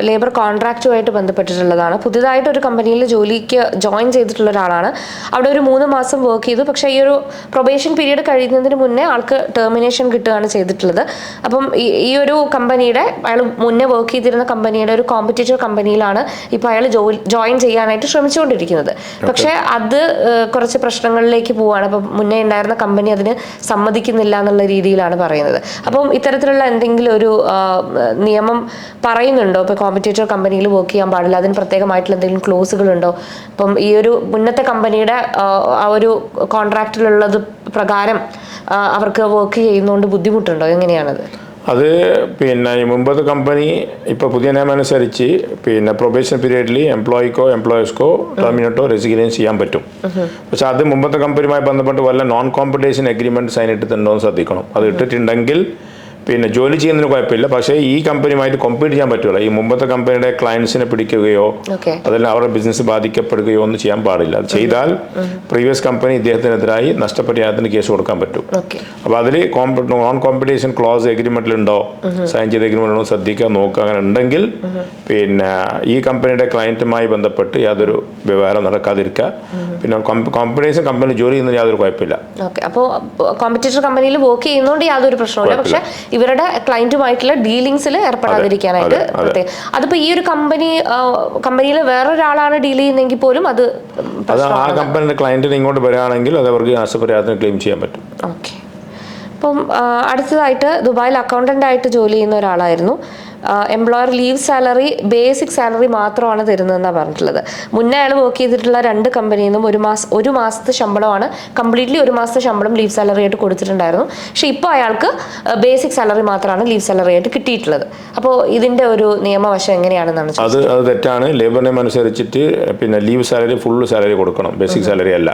Speaker 1: ലേബർ കോൺട്രാക്റ്റുമായിട്ട് ബന്ധപ്പെട്ടിട്ടുള്ളതാണ്. പുതിയതായിട്ട് ഒരു കമ്പനിയിൽ ജോലിക്ക് ജോയിൻ ചെയ്തിട്ടുള്ള ഒരാളാണ്. അവിടെ ഒരു മൂന്ന് മാസം വർക്ക് ചെയ്തു. പക്ഷേ ഈ ഒരു പ്രൊബേഷൻ പീരീഡ് കഴിയുന്നതിന് മുന്നേ ആൾക്ക് ടെർമിനേഷൻ കിട്ടുകയാണ് ചെയ്തിട്ടുള്ളത്. അപ്പം ഈ ഒരു കമ്പനിയുടെ അയാൾ മുന്നേ വർക്ക് ചെയ്തിരുന്ന കമ്പനിയുടെ ഒരു കോമ്പറ്റീറ്റീവ് കമ്പനിയിലാണ് ഇപ്പോൾ അയാൾ ജോയിൻ ചെയ്യാനായിട്ട് ശ്രമിച്ചുകൊണ്ടിരിക്കുന്നത്. പക്ഷേ അത് കുറച്ച് പ്രശ്നങ്ങളിലേക്ക് പോവുകയാണ്. അപ്പം മുന്നേ ഉണ്ടായിരുന്ന കമ്പനി അതിന് സമ്മതിക്കുന്നില്ല എന്നുള്ള രീതിയിലാണ് പറയുന്നത്. അപ്പം ഇത്തരത്തിലുള്ള എന്തെങ്കിലും ഒരു നിയമം പറയുന്നുണ്ടോ? ഇപ്പോൾ കോമ്പറ്റേറ്റർ കമ്പനിയിൽ വർക്ക് ചെയ്യാൻ പാടില്ല. അതിന് പ്രത്യേകമായിട്ടുള്ള എന്തെങ്കിലും ക്ലോസുകളുണ്ടോ അപ്പം ഈ ഒരു മുന്നത്തെ കമ്പനിയുടെ ആ, ഒരു കോൺട്രാക്റ്റിലുള്ളത് പ്രകാരം അവർക്ക് വർക്ക് ചെയ്യുന്നതുകൊണ്ട് ബുദ്ധിമുട്ടുണ്ടോ? എങ്ങനെയാണത്?
Speaker 2: അത് പിന്നെ ഈ മുമ്പത്തെ കമ്പനി ഇപ്പോൾ പുതിയ നിയമം അനുസരിച്ച് പിന്നെ പ്രൊബേഷൻ പീരീഡിൽ എംപ്ലോയിക്കോ എംപ്ലോയീസ്ക്കോ ടെർമിനേറ്റോ റെസിഗ്നേഷൻ ചെയ്യാൻ പറ്റും. പക്ഷെ അത് മുമ്പത്തെ കമ്പനിയുമായി ബന്ധപ്പെട്ട് വല്ല നോൺ കോമ്പറ്റേഷൻ അഗ്രിമെന്റ് സൈൻ ഇട്ടിട്ടുണ്ടോ എന്ന് ശ്രദ്ധിക്കണം. അത് ഇട്ടിട്ടുണ്ടെങ്കിൽ പിന്നെ ജോലി ചെയ്യുന്നതിന് കുഴപ്പമില്ല. പക്ഷേ ഈ കമ്പനിയുമായിട്ട് കോമ്പീറ്റ് ചെയ്യാൻ പറ്റില്ല ഈ മുമ്പത്തെ കമ്പനിയുടെ ക്ലയൻസിനെ പിടിക്കുകയോ അതല്ല അവരുടെ ബിസിനസ് ബാധിക്കപ്പെടുകയോ ഒന്നും ചെയ്യാൻ പാടില്ല. അത് ചെയ്താൽ പ്രീവിയസ് കമ്പനി ഇദ്ദേഹത്തിനെതിരായി നഷ്ടപരിഹാരത്തിന് കേസ് കൊടുക്കാൻ പറ്റും.
Speaker 1: അപ്പൊ
Speaker 2: അപ്പോൾ അതിൽ നോൺ കോമ്പറ്റീഷൻ ക്ലോസ് എഗ്രിമെന്റിലുണ്ടോ സൈൻ ചെയ്ത എഗ്രിമെന്റ് ഉണ്ടോ ശ്രദ്ധിക്കുക നോക്കുക അങ്ങനെ ഉണ്ടെങ്കിൽ പിന്നെ ഈ കമ്പനിയുടെ ക്ലയന്റുമായി ബന്ധപ്പെട്ട് യാതൊരു വ്യവഹാരം നടക്കാതിരിക്കുക. പിന്നെ കോമ്പറ്റീഷൻ കമ്പനി ജോലി ചെയ്യുന്നതിന് യാതൊരു കുഴപ്പമില്ല.
Speaker 1: അപ്പോൾ കോമ്പറ്റീഷൻ കമ്പനിയിൽ വർക്ക് ചെയ്യുന്നതുകൊണ്ട് യാതൊരു പ്രശ്നവുമില്ല. പക്ഷെ ഇവരുടെ ക്ലയന്റുമായിട്ടുള്ള ഡീലിങ്സിൽ ഏർപ്പെടാതിരിക്കാനായിട്ട്. പ്രത്യേകം. അതിപ്പോ ഈ ഒരു കമ്പനി കമ്പനിയിൽ വേറൊരാളാണ് ഡീൽ ചെയ്യുന്നെങ്കിൽ പോലും അത്
Speaker 2: അത് ആ കമ്പനിയുടെ ക്ലയന്റിന് ഇങ്ങോട്ട് വരികയാണെങ്കിൽ അത് അവർക്ക് നാശപരിഹാരത്തിന് ക്ലെയിം ചെയ്യാൻ പറ്റും.
Speaker 1: ഓക്കെ അപ്പം അടുത്തതായിട്ട് ദുബായിൽ അക്കൗണ്ടന്റ് ആയിട്ട് ജോലി ചെയ്യുന്ന ഒരാളായിരുന്നു. Employer leave salary basic salary മാത്രമാണ് തരുന്നതെന്നാണ് പറഞ്ഞിട്ടുള്ളത്. മുന്നേ അയാൾ വർക്ക് ചെയ്തിട്ടുള്ള രണ്ട് കമ്പനിയിൽ നിന്നും ഒരു മാസം ഒരു മാസത്തെ ശമ്പളമാണ് കംപ്ലീറ്റ്ലി ഒരു മാസത്തെ ശമ്പളം ലീവ് സാലറി ആയിട്ട് കൊടുത്തിട്ടുണ്ടായിരുന്നു. പക്ഷേ ഇപ്പോൾ അയാൾക്ക് ബേസിക് സാലറി മാത്രമാണ് ലീവ് സാലറി ആയിട്ട് കിട്ടിയിട്ടുള്ളത്. അപ്പോൾ ഇതിന്റെ ഒരു നിയമവശം എങ്ങനെയാണെന്നാണ്.
Speaker 2: അത് അത് തെറ്റാണ്. ലേബർ നിയമം അനുസരിച്ചിട്ട് പിന്നെ ലീവ് സാലറി ഫുൾ സാലറി കൊടുക്കണം. ബേസിക് സാലറി അല്ല.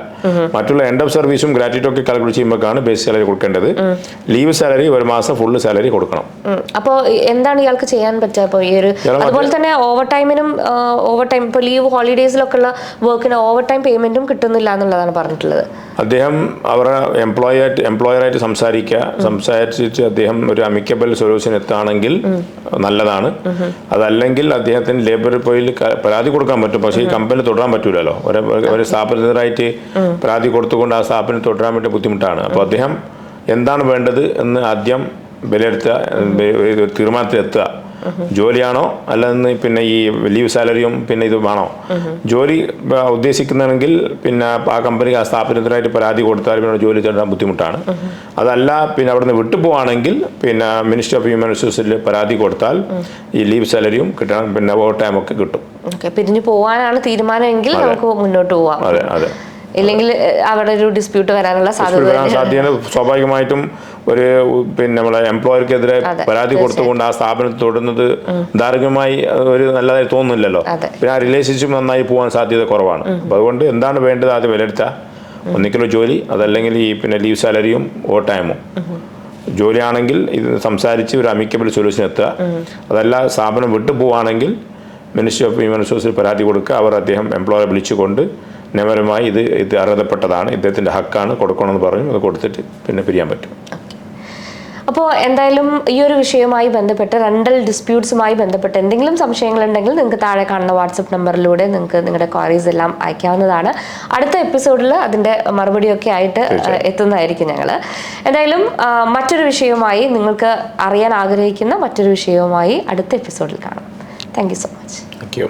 Speaker 2: മറ്റുള്ള എൻഡ് ഓഫ് സർവീസും ഗ്രാറ്റുവിറ്റി ഒക്കെ കാൽക്കുലേറ്റ് ചെയ്യുമ്പോഴാണ് ബേസിക് സാലറി കൊടുക്കേണ്ടത്. ലീവ് സാലറി ഒരു മാസം ഫുൾ സാലറി കൊടുക്കണം.
Speaker 1: അപ്പോൾ എന്താണ് ഇയാൾക്ക് ചെയ്യാൻ പറ്റുക ഇപ്പോൾ ഈ ഒരു അതുപോലെ തന്നെ ഓവർ ടൈമിനും ഓവർ ടൈം ഇപ്പോൾ ലീവ് ഹോളിഡേയ്സിലൊക്കെ ഉള്ള വർക്കിന് ഓവർ ടൈം പേയ്മെന്റും കിട്ടുന്നില്ല എന്നുള്ളതാണ് പറഞ്ഞിട്ടുള്ളത്.
Speaker 2: അദ്ദേഹം അവരുടെ എംപ്ലോയി ആയിട്ട് എംപ്ലോയറായിട്ട് സംസാരിക്കുക. സംസാരിച്ചിട്ട് അദ്ദേഹം ഒരു അമിക്കബിൾ സൊല്യൂഷൻ എത്താണെങ്കിൽ നല്ലതാണ്. അതല്ലെങ്കിൽ അദ്ദേഹത്തിന് ലേബർ പോയിൽ പരാതി കൊടുക്കാൻ പറ്റും. പക്ഷേ ഈ കമ്പനി തുടരാൻ പറ്റൂലല്ലോ. ഒരു ഒരു സ്ഥാപനത്തിനായിട്ട് പരാതി കൊടുത്തുകൊണ്ട് ആ സ്ഥാപനം തുടരാൻ വേണ്ടി ബുദ്ധിമുട്ടാണ്. അപ്പോൾ അദ്ദേഹം എന്താണ് വേണ്ടത് എന്ന് ആദ്യം വിലയിരുത്തുക തീരുമാനത്തിലെത്തുക. ജോലിയാണോ? അല്ലെന്ന് പിന്നെ ഈ ലീവ് സാലറിയും പിന്നെ ഇത് വേണോ? ജോലി ഉദ്ദേശിക്കുന്നതെങ്കിൽ പിന്നെ ആ കമ്പനിക്ക് ആ സ്ഥാപനത്തിനായിട്ട് പരാതി കൊടുത്താൽ പിന്നെ ജോലി തേടാൻ ബുദ്ധിമുട്ടാണ്. അതല്ല പിന്നെ അവിടുന്ന് വിട്ടുപോവാണെങ്കിൽ പിന്നെ മിനിസ്റ്റർ ഓഫ് ഹ്യൂമൻ റിസോഴ്സിൽ പരാതി കൊടുത്താൽ ഈ ലീവ് സാലറിയും കിട്ടണം പിന്നെ ഓവർ ടൈം ഒക്കെ കിട്ടും.
Speaker 1: പിരിഞ്ഞു പോകാനാണ് തീരുമാനമെങ്കിൽ നമുക്ക് മുന്നോട്ട് പോവാം.
Speaker 2: അതെ അതെ.
Speaker 1: ഇല്ലെങ്കിൽ അവിടെ ഒരു ഡിസ്പ്യൂട്ട് വരാനുള്ള സാധ്യത
Speaker 2: സാധ്യത സ്വാഭാവികമായിട്ടും ഒരു പിന്നെ നമ്മളെ എംപ്ലോയർക്കെതിരെ പരാതി കൊടുത്തുകൊണ്ട് ആ സ്ഥാപനം തൊടുന്നത് ധാർമ്മികമായി ഒരു നല്ലതായി തോന്നുന്നില്ലല്ലോ. പിന്നെ ആ റിലേഷൻഷിപ്പ് നന്നായി പോകാൻ സാധ്യത കുറവാണ്. അപ്പോൾ അതുകൊണ്ട് എന്താണ് വേണ്ടത് ആദ്യം വിലയിരുത്തുക ഒന്നിക്കലോ ജോലി അതല്ലെങ്കിൽ ഈ പിന്നെ ലീവ് സാലറിയും ഓ ടൈമും ജോലിയാണെങ്കിൽ ഇത് സംസാരിച്ച് ഒരു അമിക്കബിൾ സൊല്യൂഷൻ എത്തുക. അതല്ല സ്ഥാപനം വിട്ടു പോവുകയാണെങ്കിൽ മിനിസ്ട്രി ഓഫ് ഹ്യൂമൻ റിസോഴ്സിൽ പരാതി കൊടുക്കുക. അവർ അദ്ദേഹം എംപ്ലോയറെ വിളിച്ചുകൊണ്ട് നിയമപരമായി ഇത് ഇത് അർഹതപ്പെട്ടതാണ് ഇദ്ദേഹത്തിന്റെ ഹക്കാണ് കൊടുക്കണമെന്ന് പറഞ്ഞു അത് കൊടുത്തിട്ട് പിന്നെ പിരിയാൻ പറ്റും.
Speaker 1: അപ്പോൾ എന്തായാലും ഈ ഒരു വിഷയവുമായി ബന്ധപ്പെട്ട് റെന്റൽ ഡിസ്പ്യൂട്ട്സുമായി ബന്ധപ്പെട്ട് എന്തെങ്കിലും സംശയങ്ങളുണ്ടെങ്കിൽ നിങ്ങൾക്ക് താഴെ കാണുന്ന വാട്സപ്പ് നമ്പറിലൂടെ നിങ്ങൾക്ക് നിങ്ങളുടെ ക്വാറീസ് എല്ലാം അയക്കാവുന്നതാണ്. അടുത്ത എപ്പിസോഡിൽ അതിന്റെ മറുപടിയൊക്കെ ആയിട്ട് എത്തുന്നതായിരിക്കും ഞങ്ങൾ എന്തായാലും മറ്റൊരു വിഷയവുമായി നിങ്ങൾക്ക് അറിയാൻ ആഗ്രഹിക്കുന്ന മറ്റൊരു വിഷയവുമായി അടുത്ത എപ്പിസോഡിൽ കാണാം. Thank you so much
Speaker 2: thank you